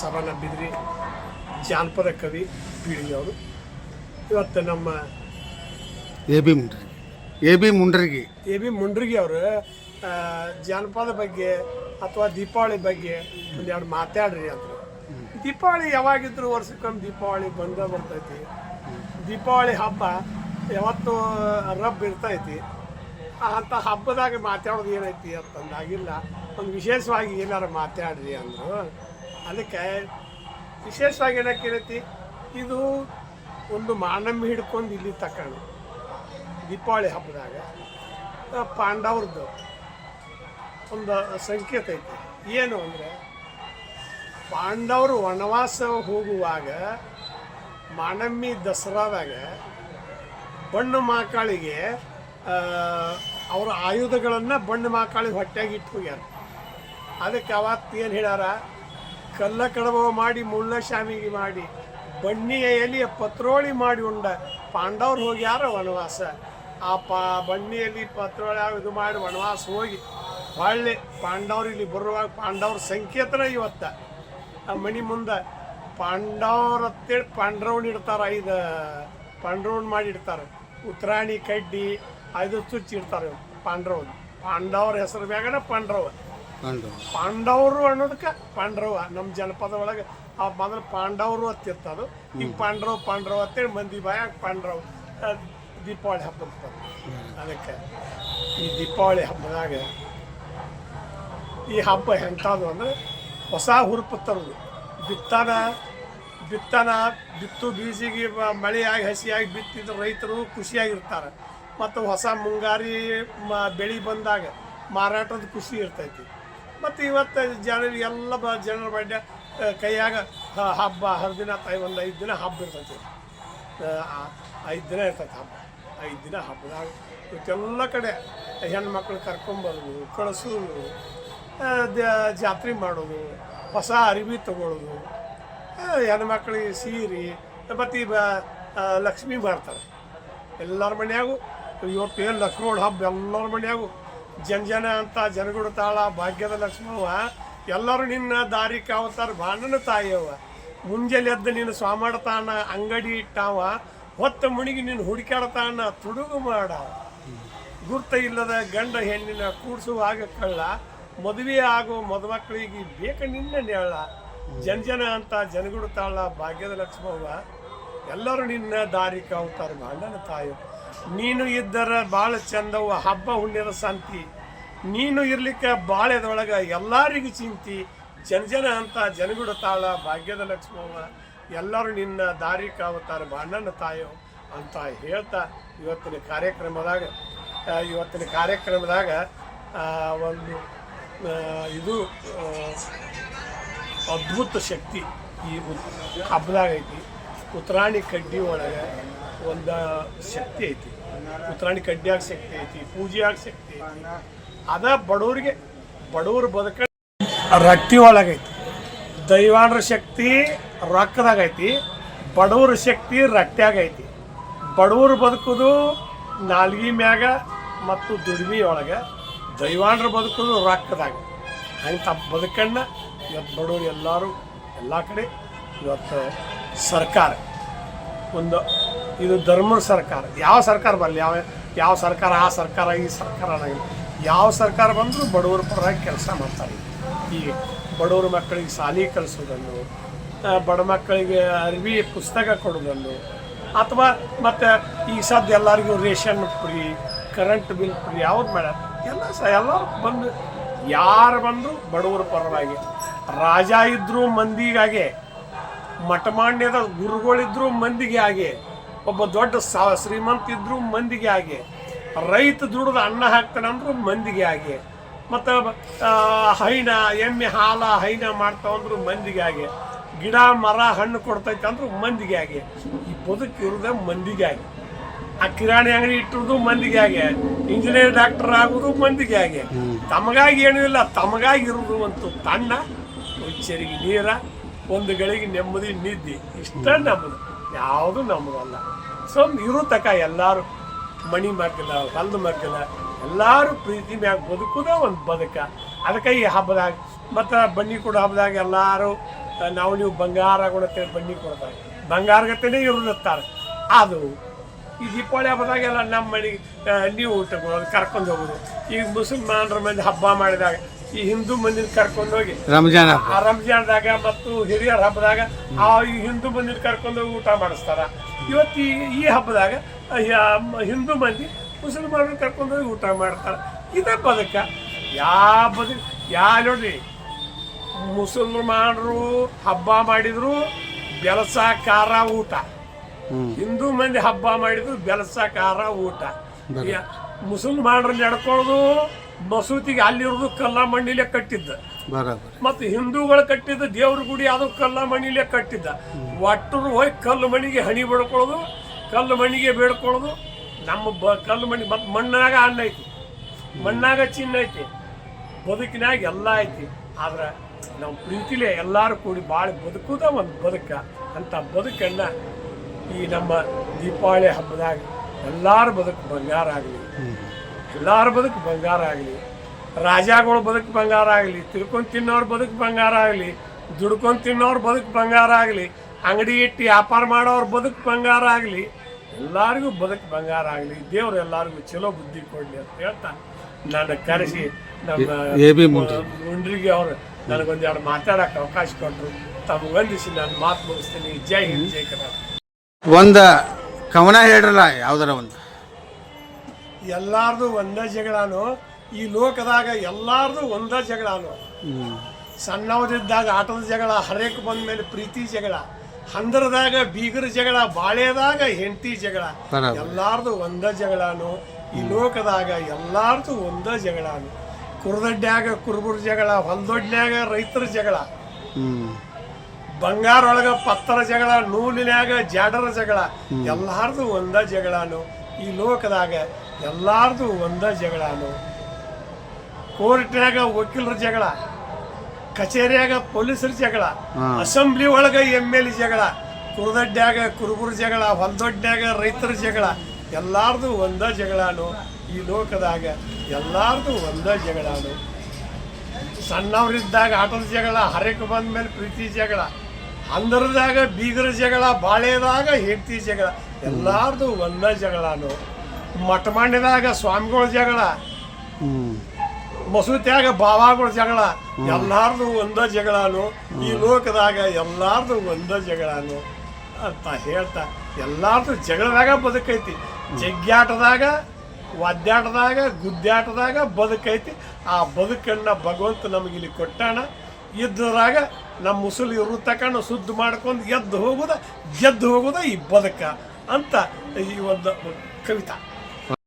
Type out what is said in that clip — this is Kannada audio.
ಸರಣ ಬಿದ್ರಿ ಜಾನಪದ ಕವಿ ಪೀಳಿಗೆಯವರು ಇವತ್ತು ನಮ್ಮ A B Mundri A B ಮುಂಡ್ರಿಗೆ. A B ಮುಂಡ್ರಿಗಿ ಅವರು ಜಾನಪದ ಬಗ್ಗೆ ಅಥವಾ ದೀಪಾವಳಿ ಬಗ್ಗೆ ಒಂದೆರಡು ಮಾತಾಡ್ರಿ ಅಂದರು. ದೀಪಾವಳಿ ಯಾವಾಗಿದ್ರು ವರ್ಷಕ್ಕೊಮ್ಮೆ ದೀಪಾವಳಿ ಬಂದ ಬರ್ತೈತಿ. ದೀಪಾವಳಿ ಹಬ್ಬ ಯಾವತ್ತು ರಬ್ ಇರ್ತೈತಿ. ಅಂಥ ಹಬ್ಬದಾಗ ಮಾತಾಡೋದು ಏನೈತಿ ಅಂತಂದಾಗಿಲ್ಲ. ಒಂದು ವಿಶೇಷವಾಗಿ ಏನಾರು ಮಾತಾಡ್ರಿ ಅಂದರು. ಅದಕ್ಕೆ ವಿಶೇಷವಾಗಿ ಏನಕ್ಕೆ ಏನೈತಿ ಇದು ಒಂದು ಮಾನಮ್ಮಿ ಹಿಡ್ಕೊಂಡು ಇಲ್ಲಿ ತಕೊಂಡು ದೀಪಾವಳಿ ಹಬ್ಬದಾಗ ಪಾಂಡವ್ರದ್ದು ಒಂದು ಸಂಕೇತ ಐತಿ. ಏನು ಅಂದರೆ, ಪಾಂಡವರು ವನವಾಸ ಹೋಗುವಾಗ ಮಾನಮ್ಮಿ ದಸರಾದಾಗ ಬಣ್ಣ ಮಾಕಾಳಿಗೆ ಅವರ ಆಯುಧಗಳನ್ನು ಬಣ್ಣ ಮಾಕಾಳಿ ಹೊಟ್ಟೆಗೆ ಇಟ್ಟು ಹೋಗ್ಯಾರ. ಅದಕ್ಕೆ ಅವತ್ತು ಏನು ಹೇಳ್ಯಾರ ಕಲ್ಲ ಕಡಬವ ಮಾಡಿ, ಮುಳ್ಳ ಶಾಮಿಗೆ ಮಾಡಿ ಬಣ್ಣಿಯ ಎಲೆಯ ಪತ್ರೋಳಿ ಮಾಡಿ ಉಂಡ. ಪಾಂಡವ್ರು ಹೋಗ್ಯಾರ ವನವಾಸ? ಆ ಪಾ ಬಣ್ಣಿಯಲ್ಲಿ ಪತ್ರೋಳಿ ಇದು ಮಾಡಿ ವನವಾಸ ಹೋಗಿ. ಹೊಳ್ಳಿ ಪಾಂಡವ್ರು ಇಲ್ಲಿ ಬರುವಾಗ ಪಾಂಡವ್ರ ಸಂಕೇತನ ಇವತ್ತ. ಆ ಮಣಿ ಮುಂದೆ ಪಾಂಡವ್ರ ಅಂತೇಳಿ ಪಾಂಡ್ರವನ್ ಇಡ್ತಾರ, ಐದು ಪಾಂಡ್ರೌಂಡ್ ಮಾಡಿ ಇಡ್ತಾರೆ. ಉತ್ತರಾಣಿ ಕಡ್ಡಿ, ಐದು ಚುಚ್ಚಿ ಇಡ್ತಾರೆ ಪಾಂಡ್ರವನ್ ಪಾಂಡವ್ರ ಹೆಸರು ಮ್ಯಾಗನ ಪಾಂಡ್ರವ ಪಾಂಡವರು ಅನ್ನೋದಕ್ಕೆ ಪಾಂಡವ ನಮ್ಮ ಜನಪದ ಒಳಗೆ ಆ ಮೊದಲು ಪಾಂಡವರು ಅಂತಿರ್ತದು ಈಗ ಪಾಂಡವ ಪಾಂಡವ ಅಂತೇಳಿ ಮಂದಿ ಬಾಯಾಗ ಪಾಂಡ್ರವ್ ದೀಪಾವಳಿ ಹಬ್ಬ ಇರ್ತದೆ ಅದಕ್ಕೆ ಈ ದೀಪಾವಳಿ ಹಬ್ಬದಾಗ ಈ ಹಬ್ಬ ಎಂಥದ್ದು ಅಂದರೆ ಹೊಸ ಹುರುಪು ತರೋದು. ಬಿತ್ತನ ಬಿತ್ತನ ಬಿತ್ತು ಬೀಜಿಗೆ ಮಳೆಯಾಗಿ ಹಸಿಯಾಗಿ ಬಿತ್ತಿದ ರೈತರು ಖುಷಿಯಾಗಿರ್ತಾರೆ. ಮತ್ತು ಹೊಸ ಮುಂಗಾರಿ ಬೆಳೆ ಬಂದಾಗ ಮಾರಾಟದ ಖುಷಿ ಇರ್ತೈತಿ. ಮತ್ತು ಇವತ್ತು ಜನರು ಎಲ್ಲ ಬ ಜನರ ಬಡ್ಡೆ ಕೈಯಾಗ ಹಬ್ಬ ಹರಿದಿನ ತಾಯಿ ಒಂದು ಐದು ದಿನ ಹಬ್ಬ ಇರ್ತೈತಿ. ಐದು ದಿನ ಇರ್ತೈತೆ ಹಬ್ಬ. ಐದು ದಿನ ಹಬ್ಬದಾಗ ಇವತ್ತೆಲ್ಲ ಕಡೆ ಹೆಣ್ಮಕ್ಳು ಕರ್ಕೊಂಬರೋದು, ಕಳಿಸೋದು ಜಾತ್ರೆ ಮಾಡೋದು, ಹೊಸ ಅರಿವಿ ತಗೊಳ್ಳೋದು ಹೆಣ್ಮಕ್ಳಿಗೆ ಸೀರೆ, ಮತ್ತು ಈ ಲಕ್ಷ್ಮಿ ಮಾಡ್ತಾರೆ. ಎಲ್ಲರ ಮನೆಯಾಗೂ, ಇವತ್ತು ಏನು ಲಕ್ಷ್ಮಣ ಹಬ್ಬ, ಎಲ್ಲರ ಮನ್ಯಾಗೂ ಜನ ಅಂತ ಜನಗುಡ ತಾಳ, ಭಾಗ್ಯದ ಲಕ್ಷ್ಮವ್ವ, ಎಲ್ಲರೂ ನಿನ್ನ ದಾರಿ ಕಾವತಾರ ಬಾಣನ ತಾಯವ್ವ ಮುಂಜಾನೆ ಎದ್ದು ನೀನು ಸ್ವಾಮಾಡ್ತಾನ, ಅಂಗಡಿ ಇಟ್ಟಾವ, ಹೊತ್ತ ಮುಣಿಗಿ ನೀನು ಹುಡುಕಾಡ್ತಾನ ತುಡುಗು ಮಾಡ ಗುರ್ತ ಇಲ್ಲದ ಗಂಡ ಹೆಣ್ಣಿನ ಕೂಡಿಸುವಾಗ ಕಳ್ಳ, ಮದುವೆ ಆಗೋ ಮದುಮಕ್ಕಳಿಗೆ ಬೇಕ ನಿನ್ನ ನೆಳ್ಳ ಜನ ಜನ ಅಂತ ಜನಗುಡ ತಾಳ, ಭಾಗ್ಯದ ಲಕ್ಷ್ಮವ್ವ, ಎಲ್ಲರೂ ನಿನ್ನ ದಾರಿ ಕಾವ್ತಾರ ಬಾಣನ ತಾಯು ನೀನು ಇದ್ದರ ಭಾಳ ಚಂದವ ಹಬ್ಬ ಹುಣ್ಣಿರ ಸಂತಿ. ನೀನು ಇರ್ಲಿಕ್ಕೆ ಬಾಳೆದೊಳಗೆ ಎಲ್ಲರಿಗೂ ಚಿಂತಿ, ಜನ ಜನ ಅಂತ ಜನಗುಡ ತಾಳ, ಭಾಗ್ಯದ ಲಕ್ಷ್ಮವ್ವ, ಎಲ್ಲರೂ ನಿನ್ನ ದಾರಿ ಕಾವತಾರ ಬಣ್ಣನ ತಾಯೋ ಅಂತ ಹೇಳ್ತಾ ಇವತ್ತಿನ ಕಾರ್ಯಕ್ರಮದಾಗ ಇವತ್ತಿನ ಕಾರ್ಯಕ್ರಮದಾಗ ಒಂದು ಇದು ಅದ್ಭುತ ಶಕ್ತಿ ಈ ಹಬ್ಬದಾಗೈತಿ ಉತ್ತರಾಣಿ ಕಡ್ಡಿ ಒಳಗೆ ಒಂದು ಶಕ್ತಿ ಐತಿ. ಉತ್ತರಾಣಿ ಕಡ್ಡಿಯಾಗ ಶಕ್ತಿ ಐತಿ, ಪೂಜೆಯಾಗ ಶಕ್ತಿ ಐತಿ. ಅದ ಬಡವರಿಗೆ, ಬಡವ್ರ ಬದುಕ ರಟ್ಟಿ ಒಳಗೈತಿ ದೈವಾನರ ಶಕ್ತಿ ರೊಕ್ಕದಾಗ ಐತಿ, ಬಡವ್ರ ಶಕ್ತಿ ರಟ್ಟ್ಯಾಗ ಐತಿ. ಬಡವ್ರು ಬದುಕೋದು ನಾಲ್ಗಿ ಮ್ಯಾಗ ಮತ್ತು ದುಡಿಮೆ ಒಳಗೆ, ದೈವಾನರು ಬದುಕುದು ರೊಕ್ಕದಾಗ. ಅಂತ ಬದುಕಣ್ಣ ಇವತ್ತು ಬಡವರು ಎಲ್ಲರೂ, ಎಲ್ಲ ಕಡೆ ಇವತ್ತು ಸರ್ಕಾರ ಒಂದು ಇದು ಧರ್ಮದ ಸರ್ಕಾರ. ಯಾವ ಸರ್ಕಾರ ಬರಲಿ, ಯಾವ ಯಾವ ಸರ್ಕಾರ, ಆ ಸರ್ಕಾರ, ಈ ಸರ್ಕಾರ ಅನ್ನಂಗಿಲ್ಲ. ಯಾವ ಸರ್ಕಾರ ಬಂದರೂ ಬಡವರ ಪರವಾಗಿ ಕೆಲಸ ಮಾಡ್ತಾರೆ. ಈ ಬಡವ್ರ ಮಕ್ಕಳಿಗೆ ಶಾಲೆ ಕಲಿಸೋದನ್ನು ಬಡ ಮಕ್ಕಳಿಗೆ ಅರಿವಿ ಪುಸ್ತಕ ಕೊಡೋದನ್ನು, ಅಥವಾ ಮತ್ತು ಈ ಸದ್ಯ ಎಲ್ಲರಿಗೂ ration free, current bill free, ಯಾವ್ದು ಬೇಡ. ಎಲ್ಲ ಸ, ಎಲ್ಲ ಬಂದು, ಯಾರು ಬಂದರೂ ಬಡವರ ಪರವಾಗಿ. ರಾಜ ಇದ್ದರೂ ಮಂದಿಗಾಗೆ ಮಠಮಾಂಡ್ಯದ ಗುರುಗಳಿದ್ರು ಮಂದಿಗೆ ಹಾಗೆ. ಒಬ್ಬ ದೊಡ್ಡ ಶ್ರೀಮಂತ ಇದ್ರು ಮಂದಿಗೆ ಆಗಿ ರೈತ ದುಡಿದು ಅನ್ನ ಹಾಕ್ತಾನೆ ಅಂದ್ರು ಮಂದಿಗೆ ಆಗಿ ಮತ್ತು ಹೈನ, ಎಮ್ಮೆ ಹಾಲ ಹೈನ ಮಾಡ್ತಾವಂದ್ರು ಮಂದಿಗೆ ಆಗಿ ಗಿಡ, ಮರ, ಹಣ್ಣು ಕೊಡ್ತೈತೆ ಅಂದ್ರು ಮಂದಿಗೆ ಆಗಿ ಈ ಬದುಕು ಇರೋದೇ ಮಂದಿಗೆ ಆಗಿ ಆ ಕಿರಾಣಿ ಅಂಗಡಿ ಇಟ್ಟಿರೋದು ಮಂದಿಗೆ ಆಗಿ ಇಂಜಿನಿಯರ್, ಡಾಕ್ಟರ್ ಆಗೋದು ಮಂದಿಗೆ ಆಗಿ ತಮಗಾಗಿ ಏನೂ ಇಲ್ಲ, ತಮಗಾಗಿ ಇರೋದು ಒಂದು ತಣ್ಣ ನೀರ, ಒಂದು ಗಳಿಗೆ ನೆಮ್ಮದಿ, ನಿದ್ದೆ. ಇಷ್ಟ ನಮ್ಮದು ಯಾವುದು ನಮಗಲ್ಲ ಸೊ ಇರೋ ತಕ ಎಲ್ಲರೂ ಮಣಿ ಮಗ್ಗಲ ಹೊಲದ ಮಗ್ಗಲ ಎಲ್ಲರೂ ಪ್ರೀತಿ ಮ್ಯಾಗ ಬದುಕುದ ಒಂದು ಬದುಕ. ಅದಕ್ಕೆ ಈ ಹಬ್ಬದಾಗ, ಮತ್ತು ಬನ್ನಿ ಕೊಡೋ ಹಬ್ಬದಾಗ ಎಲ್ಲರೂ ನಾವು ನೀವು ಬಂಗಾರ ಗುಣತೆ ಬನ್ನಿ ಕೊಡ್ತಾರೆ. ಬಂಗಾರಗತ್ತೇ ಇರುತ್ತಾರೆ. ಅದು, ಈ ದೀಪಾವಳಿ ಹಬ್ಬದಾಗೆಲ್ಲ ನಮ್ಮ ಮನೆಗೆ ನೀವು ಊಟ ಕರ್ಕೊಂಡು ಹೋಗೋದು. ಈಗ ಮುಸಲ್ಮಾನರ ಮಂದಿ ಹಬ್ಬ ಮಾಡಿದಾಗ ಈ ಹಿಂದೂ ಮಂದಿನ ಕರ್ಕೊಂಡೋಗಿ. ರಂಜಾನ್ ಆ ರಂಜಾನ್ದಾಗ ಮತ್ತು ಹಿರಿಯರ ಹಬ್ಬದಾಗ ಆ ಈ ಹಿಂದೂ ಮಂದಿರ ಕರ್ಕೊಂಡು ಹೋಗಿ ಊಟ ಮಾಡಿಸ್ತಾರ. ಇವತ್ತು ಈ ಈ ಹಬ್ಬದಾಗ ಹಿಂದೂ ಮಂದಿ ಮುಸಲ್ಮಾನರು ಕರ್ಕೊಂಡು ಹೋಗಿ ಊಟ ಮಾಡ್ತಾರೆ. ಇದ ಬದುಕ ಯಾವ ಬದುಕು ಯಾ ನೋಡ್ರಿ ಮುಸಲ್ಮಾನರು ಹಬ್ಬ ಮಾಡಿದ್ರು ಬೆಲಸ ಖಾರ ಊಟ ಹಿಂದೂ ಮಂದಿ ಹಬ್ಬ ಮಾಡಿದ್ರು ಬೆಲಸ ಖಾರ ಊಟ ಯಾ- ಮುಸಲ್ಮಾನರು ನಡ್ಕೊಳ್ಳೋದು ಮಸೂತಿಗೆ ಅಲ್ಲಿರೋದು ಕಲ್ಲ ಮಣ್ಣಿಲೆ ಕಟ್ಟಿದ್ದ ಮತ್ತು ಹಿಂದೂಗಳು ಕಟ್ಟಿದ್ದ ದೇವ್ರ ಗುಡಿ ಅದು ಕಲ್ಲ ಮಣ್ಣಿಲೆ ಕಟ್ಟಿದ್ದ. ಒಟ್ಟರು ಹೋಗಿ ಕಲ್ಲು ಮಣಿಗೆ ಹಣಿ ಬಿಡ್ಕೊಳ್ಳೋದು ಕಲ್ಲು ಮಣ್ಣಿಗೆ ಬೇಡ್ಕೊಳ್ಳೋದು ನಮ್ಮ ಬ ಕಲ್ಲು ಮಣಿ ಮತ್ತು ಮಣ್ಣಾಗ ಅನ್ನ ಐತಿ. ಮಣ್ಣಾಗ ಚಿನ್ನ ಐತಿ. ಬದುಕಿನಾಗ ಎಲ್ಲ ಐತಿ. ಆದ್ರೆ ನಾವು ಪ್ರೀತಿಲೆ ಎಲ್ಲರೂ ಕೂಡಿ ಭಾಳ ಬದುಕುದ ಒಂದು ಬದುಕ. ಅಂತ ಬದುಕನ್ನ ಈ ನಮ್ಮ ದೀಪಾವಳಿ ಹಬ್ಬದಾಗ ಎಲ್ಲರ ಬದುಕು ಬಂಗಾರ ಆಗಲಿ. ಎಲ್ಲಾರ ಬದುಕು ಬಂಗಾರ ಆಗಲಿ ರಾಜಾಗಳ ಬದುಕು ಬಂಗಾರ ಆಗಲಿ ತಿಳ್ಕೊಂಡು ತಿನ್ನೋರು ಬದುಕು ಬಂಗಾರ ಆಗಲಿ ದುಡ್ಕೊಂಡು ತಿನ್ನೋರು ಬದುಕು ಬಂಗಾರ ಆಗಲಿ ಅಂಗಡಿ ಇಟ್ಟು ವ್ಯಾಪಾರ ಮಾಡೋರು ಬದುಕು ಬಂಗಾರ ಆಗಲಿ ಎಲ್ಲರಿಗೂ ಬದುಕು ಬಂಗಾರ ಆಗಲಿ ದೇವರು ಎಲ್ಲರಿಗೂ ಚಲೋ ಬುದ್ಧಿ ಕೊಡಲಿ ಅಂತ ಹೇಳ್ತಾ ನಾನು ಕರೆಸಿ ನಮ್ಮ ಮುಂಡ್ರಿಗೆ ಅವರು ನನಗೊಂದೆರಡು ಮಾತಾಡೋಕೆ ಅವಕಾಶ ಕೊಟ್ಟರು ತಮಗೆ ವಂದಿಸಿ ನಾನು ಮಾತು ಮುಗಿಸ್ತೀನಿ. ಜೈ ಹಿಂದ್ ಜೈ ಕರ್ನಾಟಕ. ಒಂದು ಕವನ ಹೇಳ್ರಲ್ಲ ಯಾವ್ದಾರ ಒಂದು? ಎಲ್ಲಾರ್ದು ಒಂದೇ ಜಗಳಾನು. ಈ ಲೋಕದಾಗ ಎಲ್ಲಾರ್ದು ಒಂದೇ ಜಗಳಾನು. ಸಣ್ಣವರಿದ್ದಾಗ ಆಟದ ಜಗಳ ಹರೇಕ್ ಬಂದ ಮೇಲೆ ಪ್ರೀತಿ ಜಗಳ ಹಂದರದಾಗ ಬೀಗರ ಜಗಳ ಬಾಳೆದಾಗ ಹೆಂಡತಿ ಜಗಳ. ಎಲ್ಲಾರ್ದು ಒಂದೇ ಜಗಳಾನು. ಈ ಲೋಕದಾಗ ಎಲ್ಲಾರ್ದು ಒಂದೇ ಜಗಳಾನು. ಕುರ್ದೊಡ್ಡಾಗ ಕುರುಬರ ಜಗಳ ಹೊಲದೊಡ್ನ್ಯಾಗ ರೈತರ ಜಗಳ. ಬಂಗಾರೊಳಗೆ ಬಂಗಾರ ಒಳಗ ಪತ್ತರ ಜಗಳ ನೂಲಿನ್ಯಾಗ ಜಾಡರ ಜಗಳ ಎಲ್ಲಾರ್ದು ಒಂದ ಜಗಳಾನು. ಈ ಲೋಕದಾಗ ಎಲ್ಲಾರ್ದು ಒಂದ ಜಗಳಾನು ಕೋರ್ಟ್ನಾಗ ವಕೀಲರ ಜಗಳ ಕಚೇರಿಯಾಗ ಪೊಲೀಸರ ಜಗಳ ಅಸೆಂಬ್ಲಿ ಒಳಗ ಎಂ ಎಲ್ ಜಗಳ ಕುರುದೊಡ್ಡಾಗ ಕುರುಬರ ಜಗಳ ಹೊಲದೊಡ್ಡ್ಯಾಗ ರೈತರ ಜಗಳ ಎಲ್ಲಾರ್ದು ಒಂದ ಜಗಳಾನು ಈ ಲೋಕದಾಗ ಎಲ್ಲಾರ್ದು ಒಂದ ಜಗಳಾನು ಸಣ್ಣವರಿದ್ದಾಗ ಆಟದ ಜಗಳ ಹರಕೆ ಬಂದ ಮೇಲೆ ಪ್ರೀತಿ ಜಗಳ ಅಂದರದಾಗ ಬೀಗರ ಜಗಳ ಬಾಳೆದಾಗ ಹೆಂಡತಿ ಜಗಳ ಎಲ್ಲಾರ್ದು ಒಂದ ಜಗಳಾನು ಮಠ ಸ್ವಾಮಿಗಳ ಜಗಳ ಮಸೂತಿಯಾಗ ಬಾವಾಗಳ ಜಗಳ, ಎಲ್ಲಾರ್ದು ಒಂದ ಜಗಳನು, ಈ ಲೋಕದಾಗ ಎಲ್ಲಾರ್ದು ಒಂದ ಜಗಳನು ಅಂತ ಹೇಳ್ತಾ, ಎಲ್ಲಾರ್ದು ಜಗಳದಾಗ ಬದುಕೈತಿ. ಜಗ್ಗ್ಯಾಟದಾಗ ವಾದ್ಯಾಟದಾಗ, ಗುದ್ದಾಟದಾಗ ಬದುಕೈತಿ. ಆ ಬದುಕನ್ನ ಭಗವಂತ ನಮಗೆ ಇಲ್ಲಿ ಕೊಟ್ಟಾನ. ಇದ್ದರಾಗ ನಮ್ಮ ಮುಸುಲಿ ಇರು ತಕೊಂಡು ಶುದ್ಧ ಮಾಡ್ಕೊಂಡು ಎದ್ದು ಹೋಗುದ, ಗೆದ್ದು ಹೋಗುದ ಈ ಬದುಕ ಅಂತ ಈ ಒಂದು ಕವಿತಾ.